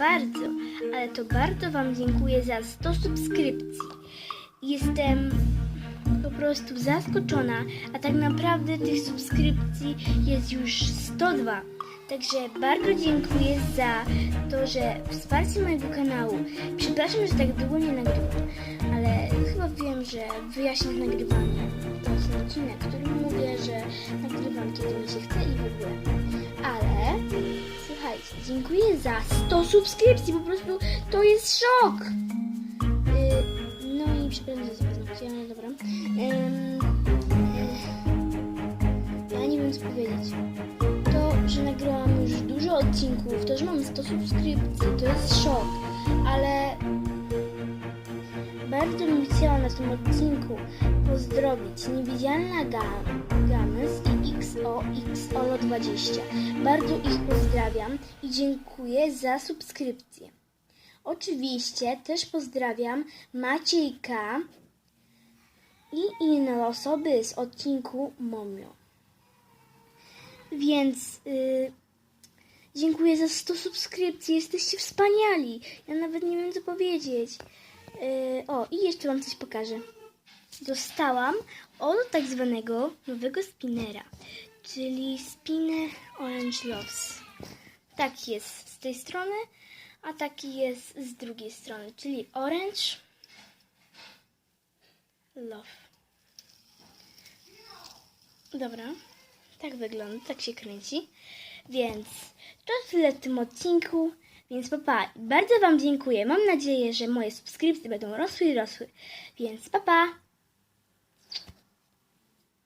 bardzo, ale to bardzo Wam dziękuję za 100 subskrypcji. Jestem po prostu zaskoczona, a tak naprawdę tych subskrypcji jest już 102. Także bardzo dziękuję za to, że wsparcie mojego kanału. Przepraszam, że tak długo nie nagrywam, ale chyba wiem, że wyjaśnię nagrywanie. To jest odcinek, w mówię, że nagrywam kiedy mi się chce i w ogóle. Dziękuję za 100 subskrypcji, po prostu to jest szok! Yy, no i przepraszam za paznokcie, ale dobra. Ym, yy, ja nie wiem co powiedzieć. To, że nagrałam już dużo odcinków, to, że mam 100 subskrypcji, to jest szok, ale bardzo bym chciała na tym odcinku pozdrowić Niewidzialna Gam, Games i XOXOLO20. Bardzo ich pozdrawiam i dziękuję za subskrypcję. Oczywiście też pozdrawiam Maciejka i inne osoby z odcinku Momio. Więc y, dziękuję za 100 subskrypcji, jesteście wspaniali. Ja nawet nie wiem co powiedzieć. Y, o, i jeszcze Wam coś pokażę. Dostałam od tak zwanego nowego spinera, czyli spinner Orange Loves. Tak jest z tej strony, a taki jest z drugiej strony, czyli Orange Love. Dobra, tak wygląda, tak się kręci. Więc to tyle w tym odcinku. Więc papa, bardzo Wam dziękuję. Mam nadzieję, że moje subskrypcje będą rosły i rosły. Więc papa!